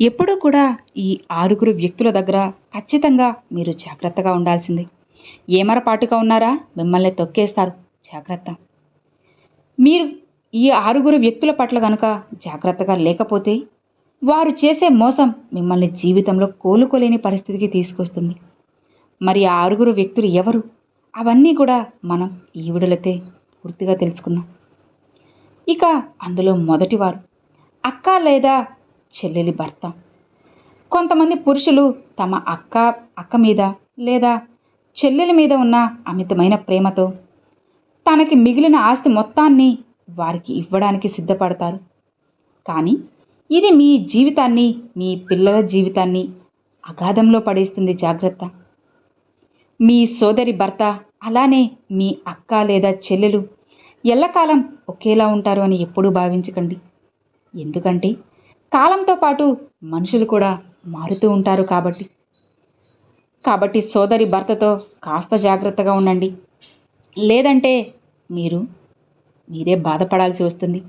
ఎప్పుడూ కూడా ఈ ఆరుగురు వ్యక్తుల దగ్గర ఖచ్చితంగా మీరు జాగ్రత్తగా ఉండాల్సింది. ఏమరపాటుగా ఉన్నారా? మిమ్మల్ని తొక్కేస్తారు. జాగ్రత్త. మీరు ఈ ఆరుగురు వ్యక్తుల పట్ల కనుక జాగ్రత్తగా లేకపోతే వారు చేసే మోసం మిమ్మల్ని జీవితంలో కోలుకోలేని పరిస్థితికి తీసుకొస్తుంది. మరి ఆ ఆరుగురు వ్యక్తులు ఎవరు? అవన్నీ కూడా మనం ఈ విడులతే పూర్తిగా తెలుసుకుందాం. ఇక అందులో మొదటివారు. అక్క లేదా చెల్లెలి భర్త. కొంతమంది పురుషులు తమ అక్క అక్క మీద లేదా చెల్లెల మీద ఉన్న అమితమైన ప్రేమతో తనకి మిగిలిన ఆస్తి మొత్తాన్ని వారికి ఇవ్వడానికి సిద్ధపడతారు. కానీ ఇది మీ జీవితాన్ని మీ పిల్లల జీవితాన్ని అగాధంలో పడేస్తుంది జాగ్రత్త. మీ సోదరి భర్త అలానే మీ అక్క లేదా చెల్లెలు ఎల్లకాలం ఒకేలా ఉంటారు అని ఎప్పుడూ భావించకండి. ఎందుకంటే కాలంతో పాటు మనుషులు కూడా మారుతూ ఉంటారు కాబట్టి. కాబట్టి సోదరి భర్తతో కాస్త జాగ్రత్తగా ఉండండి. లేదంటే మీరు మీరే బాధపడాల్సి వస్తుంది.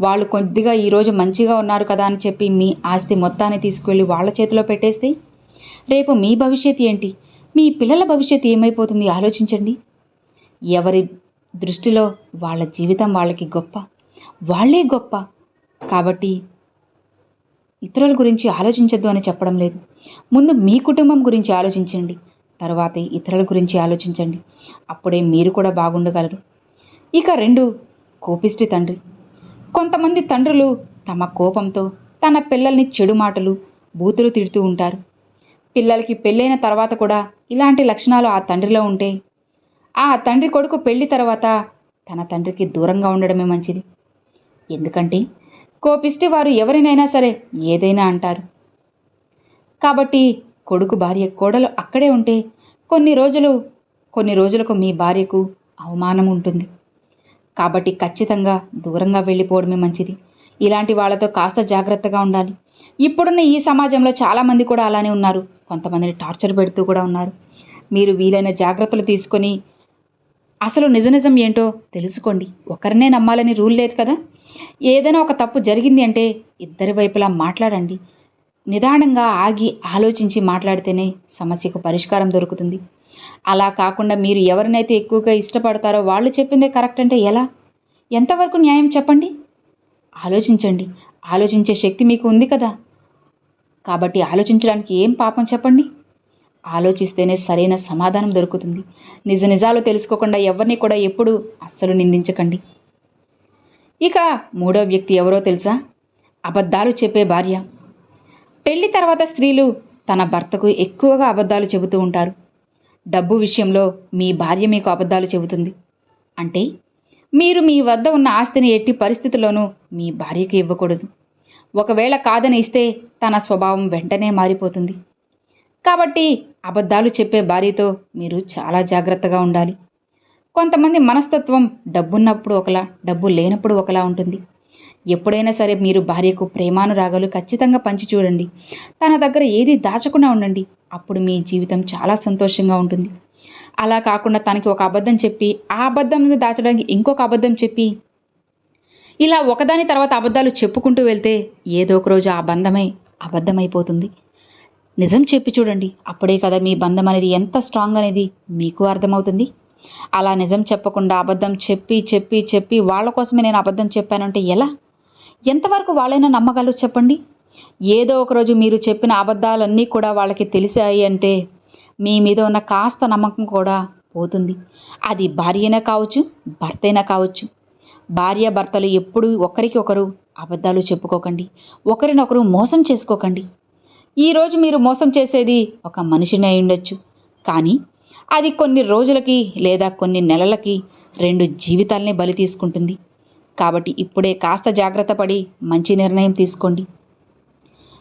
వాళ్ళు కొద్దిగా ఈరోజు మంచిగా ఉన్నారు కదా అని చెప్పి మీ ఆస్తి మొత్తాన్ని తీసుకువెళ్ళి వాళ్ళ చేతిలో పెట్టేస్తే రేపు మీ భవిష్యత్ ఏంటి? మీ పిల్లల భవిష్యత్తు ఏమైపోతుంది ఆలోచించండి. ఎవరి దృష్టిలో వాళ్ళ జీవితం వాళ్ళకి గొప్ప వాళ్ళే గొప్ప. కాబట్టి ఇతరుల గురించి ఆలోచించద్దు అని చెప్పడం లేదు. ముందు మీ కుటుంబం గురించి ఆలోచించండి. తర్వాత ఇతరుల గురించి ఆలోచించండి. అప్పుడే మీరు కూడా బాగుండగలరు. ఇక రెండు కోపిష్టి తండ్రి. కొంతమంది తండ్రులు తమ కోపంతో తన పిల్లల్ని చెడు మాటలు బూతులు తిడుతూ ఉంటారు. పిల్లలకి పెళ్ళైన తర్వాత కూడా ఇలాంటి లక్షణాలు ఆ తండ్రిలో ఉంటే ఆ తండ్రి కొడుకు పెళ్ళి తర్వాత తన తండ్రికి దూరంగా ఉండడమే మంచిది. ఎందుకంటే కోపిస్తే వారు ఎవరినైనా సరే ఏదైనా అంటారు. కాబట్టి కొడుకు భార్య కోడలు అక్కడే ఉంటే కొన్ని రోజులు కొన్ని రోజులకు మీ భార్యకు అవమానం ఉంటుంది. కాబట్టి ఖచ్చితంగా దూరంగా వెళ్ళిపోవడమే మంచిది. ఇలాంటి వాళ్ళతో కాస్త జాగ్రత్తగా ఉండాలి. ఇప్పుడున్న ఈ సమాజంలో చాలామంది కూడా అలానే ఉన్నారు. కొంతమందిని టార్చర్ పెడుతూ కూడా ఉన్నారు. మీరు వీలైన జాగ్రత్తలు తీసుకొని అసలు నిజ నిజం ఏంటో తెలుసుకోండి. ఒకరినే నమ్మాలని రూల్ లేదు కదా? ఏదైనా ఒక తప్పు జరిగింది అంటే ఇద్దరి వైపులా మాట్లాడండి. నిదానంగా ఆగి ఆలోచించి మాట్లాడితేనే సమస్యకు పరిష్కారం దొరుకుతుంది. అలా కాకుండా మీరు ఎవరినైతే ఎక్కువగా ఇష్టపడతారో వాళ్ళు చెప్పిందే కరెక్ట్ అంటే ఎలా? ఎంతవరకు న్యాయం చెప్పండి? ఆలోచించండి. ఆలోచించే శక్తి మీకు ఉంది కదా. కాబట్టి ఆలోచించడానికి ఏం పాపం చెప్పండి? ఆలోచిస్తేనే సరైన సమాధానం దొరుకుతుంది. నిజ నిజాలు తెలుసుకోకుండా ఎవరిని కూడా ఎప్పుడూ అస్సలు నిందించకండి. ఇక మూడో వ్యక్తి ఎవరో తెలుసా? అబద్ధాలు చెప్పే భార్య. పెళ్ళి తర్వాత స్త్రీలు తన భర్తకు ఎక్కువగా అబద్ధాలు చెబుతూ ఉంటారు. డబ్బు విషయంలో మీ భార్య మీకు అబద్ధాలు చెబుతుంది. అంటే మీరు మీ వద్ద ఉన్న ఆస్తిని ఎట్టి పరిస్థితుల్లోనూ మీ భార్యకి ఇవ్వకూడదు. ఒకవేళ కాదని ఇస్తే తన స్వభావం వెంటనే మారిపోతుంది. కాబట్టి అబద్ధాలు చెప్పే భార్యతో మీరు చాలా జాగ్రత్తగా ఉండాలి. కొంతమంది మనస్తత్వం డబ్బున్నప్పుడు ఒకలా డబ్బు లేనప్పుడు ఒకలా ఉంటుంది. ఎప్పుడైనా సరే మీరు భార్యకు ప్రేమానురాగాలు ఖచ్చితంగా పంచి చూడండి. తన దగ్గర ఏది దాచకుండా ఉండండి. అప్పుడు మీ జీవితం చాలా సంతోషంగా ఉంటుంది. అలా కాకుండా తనకి ఒక అబద్ధం చెప్పి ఆ అబద్ధం దాచడానికి ఇంకొక అబద్ధం చెప్పి ఇలా ఒకదాని తర్వాత అబద్ధాలు చెప్పుకుంటూ వెళ్తే ఏదో ఒక రోజు ఆ బంధమే అబద్ధమైపోతుంది. నిజం చెప్పి చూడండి. అప్పుడే కదా మీ బంధం అనేది ఎంత స్ట్రాంగ్ అనేది మీకు అర్థమవుతుంది. అలా నిజం చెప్పకుండా అబద్ధం చెప్పి చెప్పి చెప్పి వాళ్ళ కోసమే నేను అబద్ధం చెప్పానంటే ఎలా? ఎంతవరకు వాళ్ళైనా నమ్మగలరు చెప్పండి? ఏదో ఒకరోజు మీరు చెప్పిన అబద్ధాలన్నీ కూడా వాళ్ళకి తెలిసాయి అంటే మీ మీద ఉన్న కాస్త నమ్మకం కూడా పోతుంది. అది భార్యనే కావచ్చు భర్తైనా కావచ్చు. భార్య భర్తలు ఎప్పుడూ ఒకరికి ఒకరు అబద్ధాలు చెప్పుకోకండి. ఒకరినొకరు మోసం చేసుకోకండి. ఈరోజు మీరు మోసం చేసేది ఒక మనిషిని అయి ఉండొచ్చు. కానీ అది కొన్ని రోజులకి లేదా కొన్ని నెలలకి రెండు జీవితాలనే బలి తీసుకుంటుంది. కాబట్టి ఇప్పుడే కాస్త జాగ్రత్త పడి మంచి నిర్ణయం తీసుకోండి.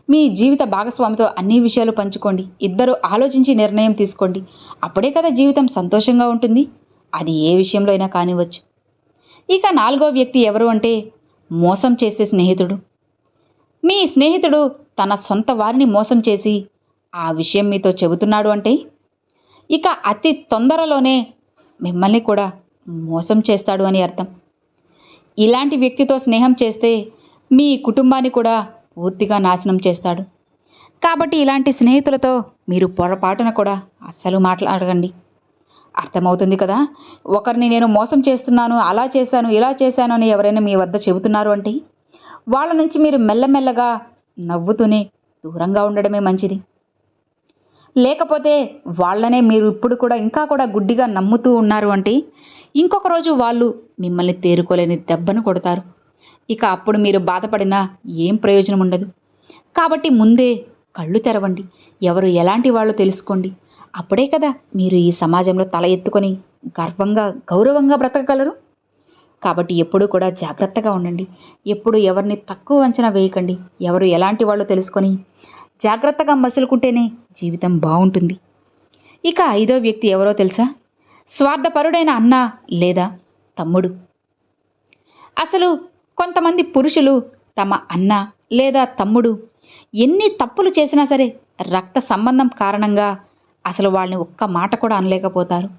మీ జీవిత భాగస్వామితో అన్ని విషయాలు పంచుకోండి. ఇద్దరు ఆలోచించి నిర్ణయం తీసుకోండి. అప్పుడే కదా జీవితం సంతోషంగా ఉంటుంది. అది ఏ విషయంలో అయినా కానివ్వచ్చు. ఇక నాలుగో వ్యక్తి ఎవరు అంటే మోసం చేసే స్నేహితుడు. మీ స్నేహితుడు తన సొంత వారిని మోసం చేసి ఆ విషయం మీతో చెబుతున్నాడు అంటే ఇక అతి తొందరలోనే మిమ్మల్ని కూడా మోసం చేస్తాడు అని అర్థం. ఇలాంటి వ్యక్తితో స్నేహం చేస్తే మీ కుటుంబాన్ని కూడా పూర్తిగా నాశనం చేస్తాడు. కాబట్టి ఇలాంటి స్నేహితులతో మీరు పొరపాటున కూడా అస్సలు మాట్లాడకండి. అర్థమవుతుంది కదా? ఒకరిని నేను మోసం చేస్తున్నాను అలా చేశాను ఇలా చేశాను అని ఎవరైనా మీ వద్ద చెబుతున్నారు అంటే వాళ్ళ నుంచి మీరు మెల్లమెల్లగా నవ్వుతూనే దూరంగా ఉండడమే మంచిది. లేకపోతే వాళ్ళనే మీరు ఇప్పుడు కూడా ఇంకా కూడా గుడ్డిగా నమ్ముతూ ఉన్నారు అంటే ఇంకొక రోజు వాళ్ళు మిమ్మల్ని తేరుకోలేని దెబ్బను కొడతారు. ఇక అప్పుడు మీరు బాధపడినా ఏం ప్రయోజనం ఉండదు. కాబట్టి ముందే కళ్ళు తెరవండి. ఎవరు ఎలాంటి వాళ్ళు తెలుసుకోండి. అప్పుడే కదా మీరు ఈ సమాజంలో తల ఎత్తుకొని గర్వంగా గౌరవంగా బ్రతకగలరు. కాబట్టి ఎప్పుడూ కూడా జాగ్రత్తగా ఉండండి. ఎప్పుడు ఎవరిని తక్కువ అంచనా వేయకండి. ఎవరు ఎలాంటి వాళ్ళు తెలుసుకొని జాగ్రత్తగా మసులుకుంటేనే జీవితం బాగుంటుంది. ఇక ఐదో వ్యక్తి ఎవరో తెలుసా? స్వార్థపరుడైన అన్న లేదా తమ్ముడు? అసలు కొంతమంది పురుషులు తమ అన్న లేదా తమ్ముడు ఎన్ని తప్పులు చేసినా సరే రక్త సంబంధం కారణంగా అసలు వాళ్ళని ఒక్క మాట కూడా అనలేకపోతారు.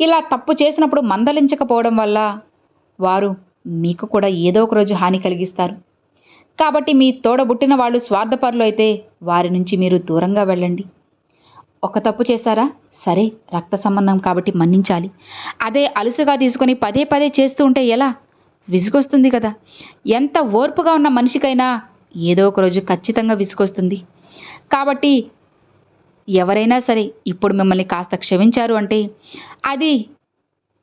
ఇలా తప్పు చేసినప్పుడు మందలించకపోవడం వల్ల వారు మీకు కూడా ఏదో ఒక రోజు హాని కలిగిస్తారు. కాబట్టి మీ తోడబుట్టిన వాళ్ళు స్వార్థపరులు అయితే వారి నుంచి మీరు దూరంగా వెళ్ళండి. ఒక తప్పు చేశారా? సరే రక్త సంబంధం కాబట్టి మన్నించాలి. అదే అలుసుగా తీసుకొని పదే పదే చేస్తూ ఉంటే ఎలా? విసుగొస్తుంది కదా. ఎంత ఓర్పుగా ఉన్న మనిషికైనా ఏదో ఒక రోజు ఖచ్చితంగా విసుగొస్తుంది. కాబట్టి ఎవరైనా సరే ఇప్పుడు మిమ్మల్ని కాస్త క్షమించారు అంటే అది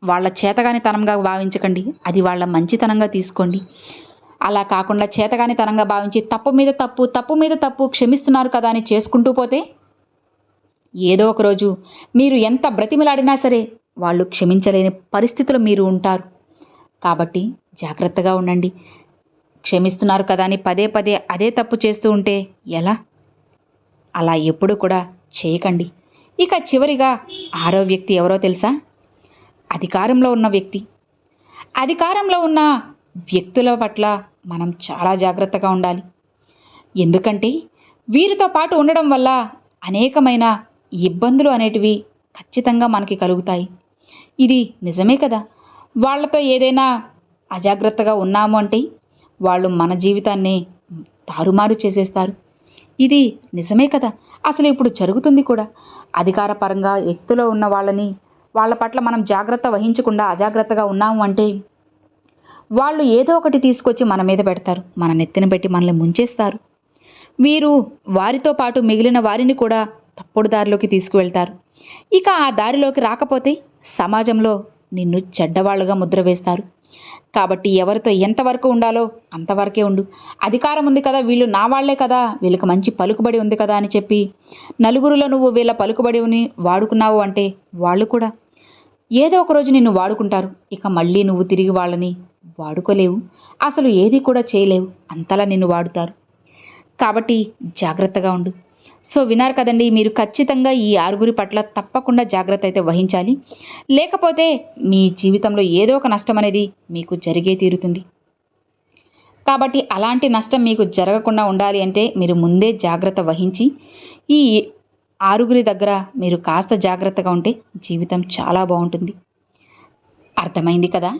వాళ్ళ చేతగానితనంగా భావించకండి. అది వాళ్ళ మంచితనంగా తీసుకోండి. అలా కాకుండా చేతగానితనంగా భావించి తప్పు మీద తప్పు తప్పు మీద తప్పు క్షమిస్తున్నారు కదా అని చేసుకుంటూ పోతే? ఏదో ఒకరోజు మీరు ఎంత బ్రతిమలాడినా సరే వాళ్ళు క్షమించలేని పరిస్థితులు మీరు ఉంటారు. కాబట్టి జాగ్రత్తగా ఉండండి. క్షమిస్తున్నారు కదా అని పదే పదే అదే తప్పు చేస్తూ ఉంటే ఎలా? అలా ఎప్పుడు కూడా చేయకండి. ఇక చివరిగా ఆరో వ్యక్తి ఎవరో తెలుసా? అధికారంలో ఉన్న వ్యక్తి. అధికారంలో ఉన్న వ్యక్తుల పట్ల మనం చాలా జాగ్రత్తగా ఉండాలి. ఎందుకంటే వీరితో పాటు ఉండడం వల్ల అనేకమైన ఇబ్బందులు అనేటివి ఖచ్చితంగా మనకి కలుగుతాయి. ఇది నిజమే కదా? వాళ్ళతో ఏదైనా అజాగ్రత్తగా ఉన్నాము అంటే వాళ్ళు మన జీవితాన్ని తారుమారు చేసేస్తారు. ఇది నిజమే కదా? అసలు ఇప్పుడు జరుగుతుంది కూడా. అధికారపరంగా వ్యక్తిలో ఉన్న వాళ్ళని వాళ్ళ పట్ల మనం జాగ్రత్త వహించకుండా అజాగ్రత్తగా ఉన్నాము అంటే వాళ్ళు ఏదో ఒకటి తీసుకొచ్చి మన మీద పెడతారు. మన నెత్తిన పెట్టి మనల్ని ముంచేస్తారు. వీరు వారితో పాటు మిగిలిన వారిని కూడా తప్పుడు దారిలోకి తీసుకువెళ్తారు. ఇక ఆ దారిలోకి రాకపోతే సమాజంలో నిన్ను చెడ్డవాళ్ళుగా ముద్ర వేస్తారు. కాబట్టి ఎవరితో ఎంతవరకు ఉండాలో అంతవరకే ఉండు. అధికారం ఉంది కదా వీళ్ళు నా వాళ్ళే కదా వీళ్ళకి మంచి పలుకుబడి ఉంది కదా అని చెప్పి నలుగురిలో నువ్వు వీళ్ళ పలుకుబడిని వాడుకున్నావు అంటే వాళ్ళు కూడా. ఏదో ఒక రోజు నిన్ను వాడుకుంటారు. ఇక మళ్ళీ నువ్వు తిరిగి వాళ్ళని వాడుకోలేవు. అసలు ఏది కూడా చేయలేవు. అంతలా నిన్ను వాడుతారు. కాబట్టి జాగ్రత్తగా ఉండు. సో వినారు కదండి మీరు ఖచ్చితంగా ఈ ఆరుగురి పట్ల తప్పకుండా జాగ్రత్త అయితే వహించాలి. లేకపోతే మీ జీవితంలో ఏదో ఒక నష్టం అనేది మీకు జరిగే తీరుతుంది. కాబట్టి అలాంటి నష్టం మీకు జరగకుండా ఉండాలి అంటే మీరు ముందే జాగ్రత్త వహించి ఈ ఆరుగురి దగ్గర మీరు కాస్త జాగ్రత్తగా ఉంటే జీవితం చాలా బాగుంటుంది. అర్థమైంది కదా?